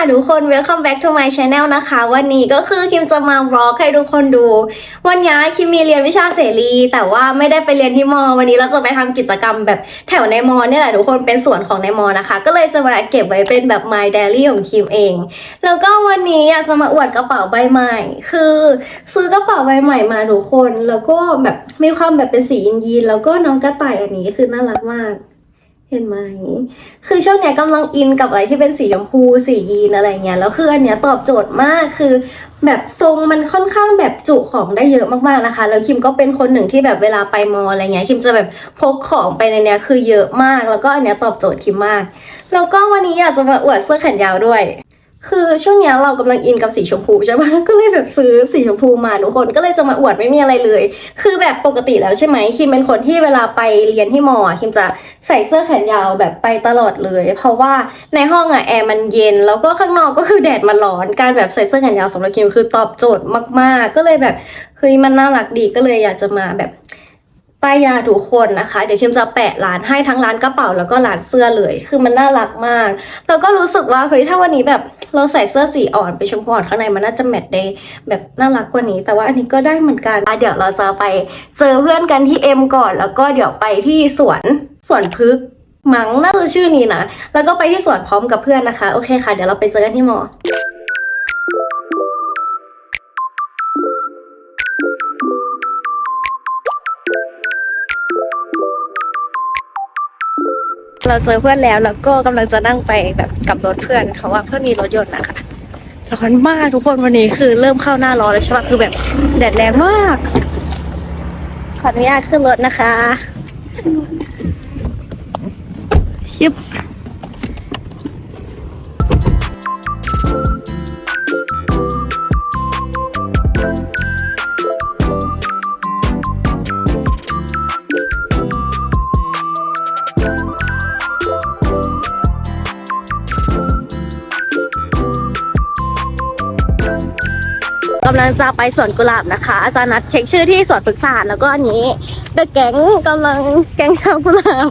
ค่ะทุกคน welcome back to my channel นะคะ วันนี้ก็คือคิมจะมาบล็อกให้ทุกคนดู วันนี้คิมมีเรียนวิชาเสรี แต่ว่าไม่ได้ไปเรียนที่มอ วันนี้เราจะไปทำกิจกรรมแบบแถวในมอเนี่ยแหละทุกคนเป็นส่วนของในมอนะคะ ก็เลยจะมาเก็บไว้เป็นแบบ my diary ของคิมเอง แล้วก็วันนี้อยากจะมาอวดกระเป๋าใบใหม่ คือซื้อกระเป๋าใบใหม่มาทุกคน แล้วก็แบบมีความแบบเป็นสียีนยีนแล้วก็น้องกระต่ายอันนี้คือน่ารักมาก เห็นไหม คือช่วงเนี้ยกำลังอินกับอะไรที่เป็นสีชมพู สียีนอะไรเงี้ย แล้วคืออันเนี้ยตอบโจทย์มาก คือแบบทรงมันค่อนข้างแบบจุของได้เยอะมากๆนะคะ แล้วคิมก็เป็นคนหนึ่งที่แบบเวลาไปมออะไรเงี้ย คิมจะแบบพกของไปในเนี้ยคือเยอะมาก แล้วก็อันเนี้ยตอบโจทย์คิมมาก แล้วก็วันนี้อยากจะมาอวดเสื้อแขนยาวด้วย คือช่วงเนี้ยเรากำลังอินกับสีชมพูใช่ปะก็เลยแบบซื้อสีชมพูมาทุกคนก็เลยจะมาอวดไม่มีอะไรเลย คือแบบปกติแล้วใช่ไหมคิมเป็นคนที่เวลาไปเรียนที่มออคิมจะใส่เสื้อแขนยาวแบบไปตลอดเลย เพราะว่าในห้องอะแอร์มันเย็น แล้วก็ข้างนอกก็คือแดดมันร้อนการแบบใส่เสื้อแขนยาวสำหรับคิมคือตอบโจทย์มาก ๆ ก็เลยแบบเฮ้ยมันน่ารักดีก็เลยอยากจะมาแบบ ป้ายยาทุกคนนะคะ เดี๋ยวคิมจะแปะร้านให้ทั้งร้านกระเป๋าแล้วก็ร้านเสื้อเลย คือมันน่ารักมาก แล้วก็รู้สึกว่าเฮ้ยถ้าวันนี้แบบเราใส่เสื้อสีอ่อนไปชมพูอ่อนข้างในมันน่าจะแมทได้แบบน่ารักกว่านี้ แต่ว่าอันนี้ก็ได้เหมือนกันอะเดี๋ยวเราจะไปเจอเพื่อนกันที่เอ็มก่อน แล้วก็เดี๋ยวไปที่สวนสวนพฤกษ์มั้งน่าจะชื่อนี้นะแล้วก็ไปที่สวนพร้อมกับเพื่อนนะคะโอเคค่ะ เดี๋ยวเราไปเจอกันที่มอ เราเจอเพื่อนแล้วแล้วก็กำลังจะนั่งไปแบบกับรถเพื่อนเพราะว่าเพื่อนมีรถยนต์นะคะร้อนมากทุกคนวันนี้คือเริ่มเข้าหน้าร้อนแล้วใช่ปะคือแบบแดดแรงมาก ขออนุญาตขึ้นรถนะคะชิบำลังจะไปสวนกุหลาบนะคะ อาจารย์นัดเช็คชื่อที่สวนปรึกษาแล้วก็อันนี้เดอะแก๊งกำลังแก๊งชาวกุหลาบ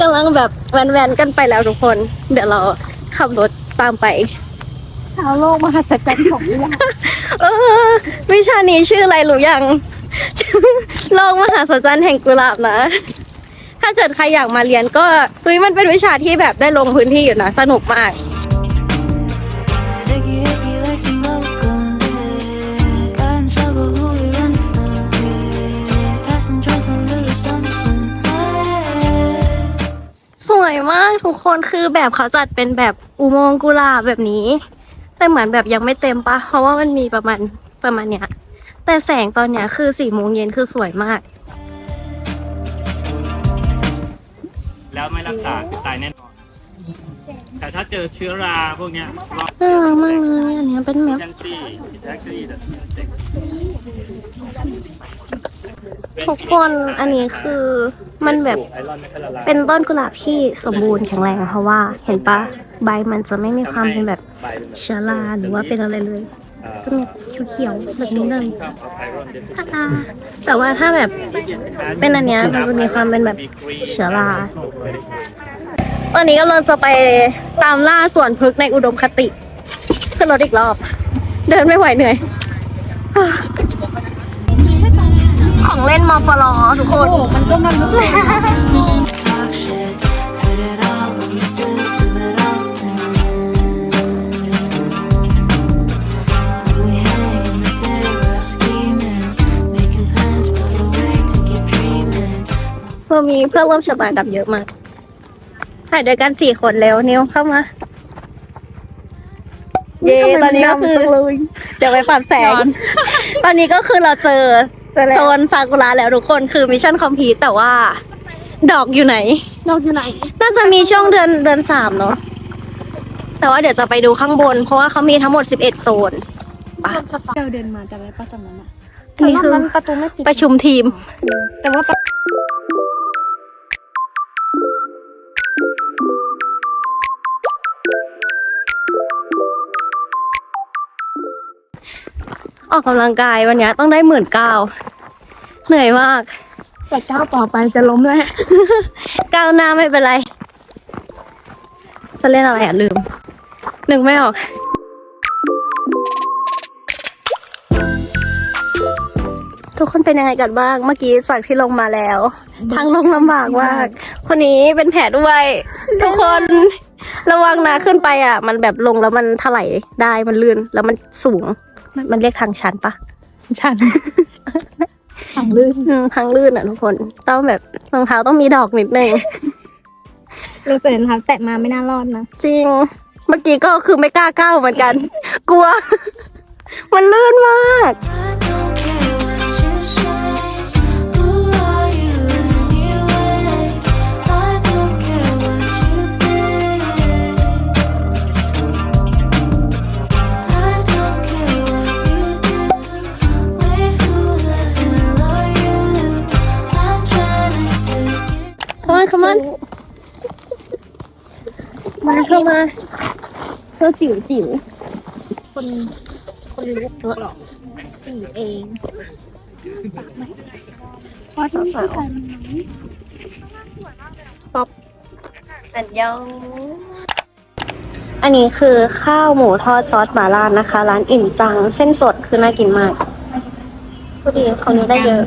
กำลังแบบแวนๆกันไปแล้วทุกคน เดี๋ยวเราขับรถตามไปชาวโลกมหัศจรรย์ของวิลาเออ วิชานี้ชื่ออะไรรู้ยังชื่อโลกมหาศจรรย์แห่งกุหลาบนะ ถ้าเกิดใครอยากมาเรียนก็เฮ้ยมันเป็นวิชาที่แบบได้ลงพื้นที่อยู่นะสนุกมาก ทุกคนคือแบบเขาจัดเป็นแบบอุโมงค์กุหลาบแบบนี้ แต่เหมือนแบบยังไม่เต็มปะ เพราะว่ามันมีประมาณประมาณเนี้ย แต่แสงตอนเนี้ยคือสี่โมงเย็นคือสวยมาก แล้วไม่รักษาคือตายแน่นอน แต่ถ้าเจอเชื้อราพวกเนี้ยรอบน่ารักมากเลยอันเนี้ยเป็นแบบยังซี่ it's actually the ทุกคนอันนี้คือ มันแบบไอรอนไม่ค่อยละลายเป็นต้นกุหลาบที่สมบูรณ์แข็งแรงเพราะว่า เห็นปะใบมันจะไม่มีความเป็นแบบใบเป็นแบบเชื้อราหรือว่าเป็นอะไรเลยจะมีเขียวๆแบบนี้เลยชอบเอาไอรอนเดฟทาดาแต่ว่าถ้าแบบเป็นอันเนี้ยมันจะมีความเป็นแบบเชื้อราตอนนี้กำลังจะไปตามล่าสวนพฤกษ์ในอุดมคติ ขึ้นรถอีกรอบ เดินไม่ไหวเหนื่อยของ เล่นมอฟลอทุกคนมันก็มันลุกเลย Talk shit, heard it all, but we still do it often. When we hang in the day, we're all scheming, making plans, but a way to keep dreaming. เรามีเพื่อนร่วมชะตากรรมเยอะมาก ถ่ายด้วยกันสี่คนแล้วนิวเข้ามา เย่ตอนนี้ก็คือ เดี๋ยวไปปรับแสง ตอนนี้ก็คือเราเจอ โซนซากุระแล้วทุกคนคือมิชชั่นคอมพลีทแต่ว่า ดอกอยู่ไหนนอกอยู่ไหน น่าจะมีช่วงเดือนเดือนสามเนาะแต่ว่าเดี๋ยวจะไปดูข้างบน เพราะว่าเขามีทั้งหมด 11 โซนเราเดินมาจากไรป้าตรงนั้นอะอันนี้คือแต่ว่ามัประตูไม่ปิดประชุมทีม แต่ว่า ออกกำลังกายวันเนี้ยต้องได้หมื่นเก้าเหนื่อยมาก แต่ก้าวต่อไปจะล้มแล้ว ก้าวหน้าไม่เป็นไร จะเล่นอะไรอะลืมนึกไม่ออกทุกคนเป็นยังไงกันบ้าง เมื่อกี้จากที่ลงมาแล้ว ทางลงลำบากมาก คนนี้เป็นแผลด้วย ทุกคนระวังนะขึ้นไปอะ มันแบบลงแล้วมันถลายได้มันลื่นแล้วมันสูง มันมันเรียกทางชันปะฉัน ทางลื่นอืมทางลื่นอะทุกคน ต้องแบบรองเท้าต้องมีดอกนิดนึงเราเสร็จแล้วแตะมาไม่น่ารอดนะจริง เมื่อกี้ก็คือไม่กล้าก้าวเหมือนกัน กลัว มันลื่นมาก I on come on มาเข้ามาเธอจิ๋วจิ๋วคนคนรู้ตัวหรอกสี่เองเพราะที่นี่ผู้ชายมันน้อยอันยองอันนี้คือข้าวหมูทอดซอสหม่าล่านะคะ ร้านอิ่มจัง เส้นสดคือน่ากินมากพอดีคราวนี้ได้เยอะ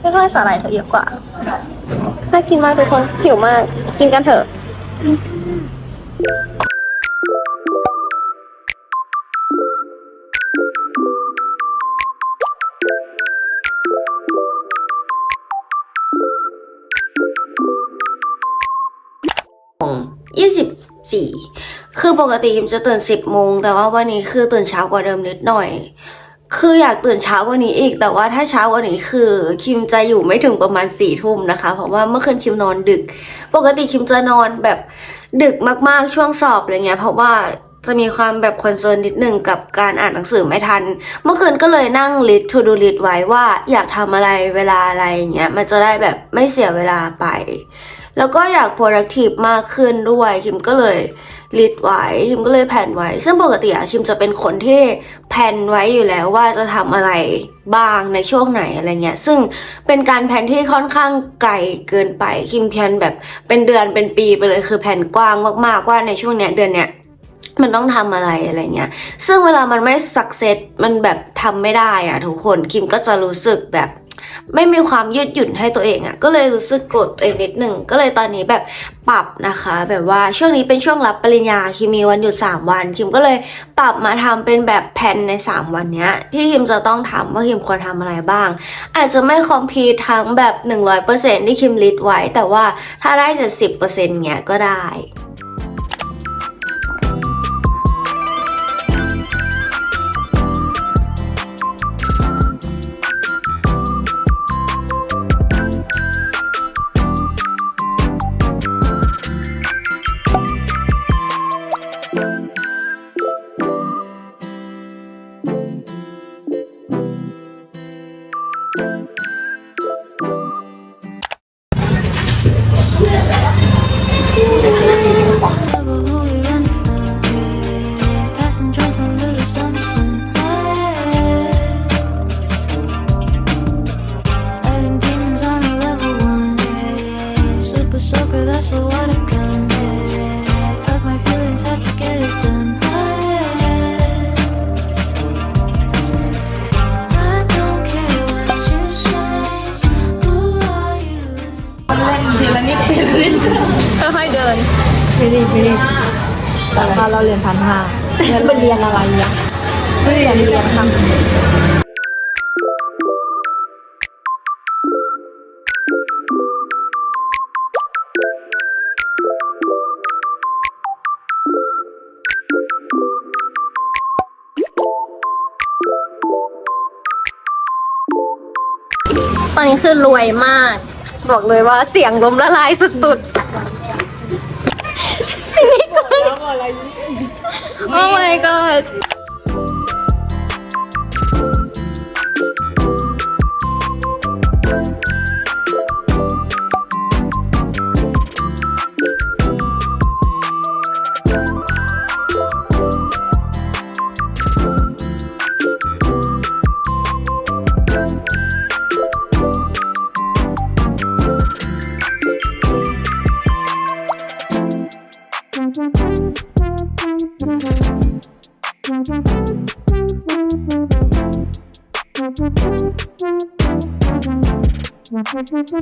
ไม่ค่อยสาหร่ายเธอเยอะกว่า น่ากินมากทุกคนหิวมาก กินกันเถอะยี่สิบสี่คือปกติคิมจะตื่นสิบโมง แต่ว่าวันนี้คือตื่นเช้ากว่าเดิมนิดหน่อย คืออยากตื่นเช้ากว่านี้อีก แต่ว่าถ้าเช้ากว่านี้คือคิมจะอยู่ไม่ถึงประมาณสี่ทุ่มนะคะ เพราะว่าเมื่อคืนคิมนอนดึก ปกติคิมจะนอนแบบดึกมากๆช่วงสอบอะไรเงี้ย เพราะว่าจะมีความแบบคอนเซิร์นนิดหนึ่งกับการอ่านหนังสือไม่ทัน เมื่อคืนก็เลยนั่งลิสต์ to do list ไว้ว่าอยากทำอะไรเวลาอะไรอย่างเงี้ยมันจะได้แบบไม่เสียเวลาไป แล้วก็อยาก productive มากขึ้นด้วยคิมก็เลย ลิดไว้คิมก็เลยแผนไว้ ซึ่งปกติอะคิมจะเป็นคนที่แผนไว้อยู่แล้วว่าจะทำอะไรบ้างในช่วงไหนอะไรเงี้ย ซึ่งเป็นการแผนที่ค่อนข้างไกลเกินไปคิมแผนแบบเป็นเดือนเป็นปีไปเลยคือแผนกว้างมากๆว่าในช่วงเนี้ยเดือนเนี้ยมันต้องทำอะไรอะไรเงี้ย ซึ่งเวลามันไม่สักเซสมันแบบทำไม่ได้อะทุกคนคิมก็จะรู้สึกแบบ ไม่มีความยืดหยุ่นให้ตัวเองอะ่ะก็เลยรู้สึกกรธตัวเองนิดหนึ่งก็เลยตอนนี้แบบปรับนะคะ แบบว่าช่วงนี้เป็นช่วงรับปริญญาคิมมีวันหยุด 3 วัน คิมก็เลยปรับมาทำเป็นแบบแผนใน 3 วันเนี้ย ที่คิมจะต้องทำว่าคิมควรทำอะไรบ้าง อาจจะไม่คอมพีททั้งแบบ 100%ที่คิมลิดไว้ แต่ว่าถ้าได้จะ10%เงี้ยก็ได้ ต่พอเราเรียนพันห้าเรียนเป็นเรียนอะไรอะไม่เรียนเรียนทำตอนนี้คือรวยมาก บอกเลยว่าเสียงล้มละลายสุดๆ โอ้ my god「 จะ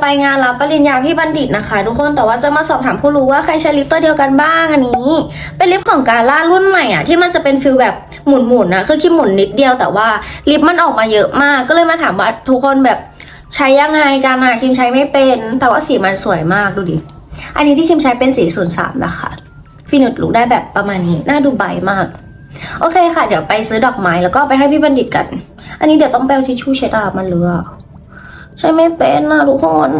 ไปงานรับปริญญาพี่บัณฑิตนะคะ ทุกคนแต่ว่าจะมาสอบถามผู้รู้ว่าใครใช้ลิปตัวเดียวกันบ้างอันนี้ เป็นลิปของการล่ารุ่นใหม่อะที่มันจะเป็นฟิลแบบหมุนๆนะคือคิมหมุนนิดเดียวแต่ว่าลิปมันออกมาเยอะมาก ก็เลยมาถามว่าทุกคนแบบ ใช้ยังไงกันอะคิมใช้ไม่เป็น แต่ว่าสีมันสวยมากดูดิ อันนี้ที่คิมใช้เป็นสีศูนย์สามนะคะฟินิชลุกได้แบบประมาณนี้น่าดูใบมาก โอเคค่ะ เดี๋ยวไปซื้อดอกไม้แล้วก็ไปให้พี่บัณฑิตกัน อันนี้เดี๋ยวต้องแปลทิชชู่เช็ดอาบมันเลือใช้ไม่เป็นนะทุกคน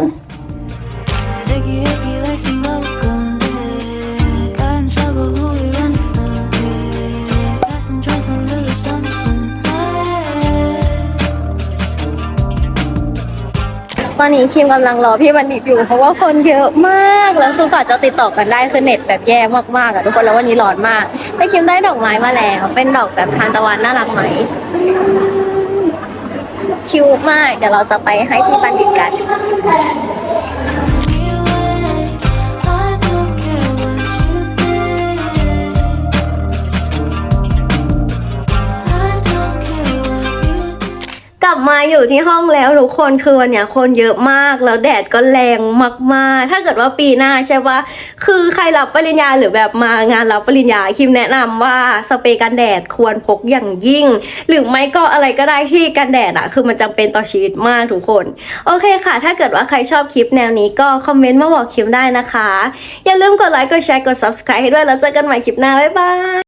อนนี้คิมกำลังรอพี่บัณฑิตอยู่ เพราะว่าคนเยอะมากแล้วคือกว่าจะติดต่อกันได้คือเน็ตแบบแย่มากๆอะทุกคนแล้ววันนี้ร้อนมากแต่คิมได้ดอกไม้มาแล้วเป็นดอกแบบทานตะวันน่ารักไหมคิวมากเดี๋ยวเราจะไปให้พี่บัณฑิตกัน ลับมาอยู่ที่ห้องแล้วทุกคนคือวันเนี้ยคนเยอะมากแล้วแดดก็แรงมากๆ ถ้าเกิดว่าปีหน้าใช่ปะคือใครรับปริญญาหรือแบบมางานรับปริญญาคิมแนะนำว่าสเปรย์กันแดดควรพกอย่างยิ่ง หรือไม่ก็อะไรก็ได้ที่กันแดดอะคือมันจำเป็นต่อชีวิตมากทุกคน โอเคค่ะ ถ้าเกิดว่าใครชอบคลิปแนวนี้ก็คอมเมนต์มาบอกคิมได้นะคะ อย่าลืมกดไลค์กดแชร์กด subscribe ให้ด้วยแล้วเจอกันใหม่คลิปหน้าบ๊ายบาย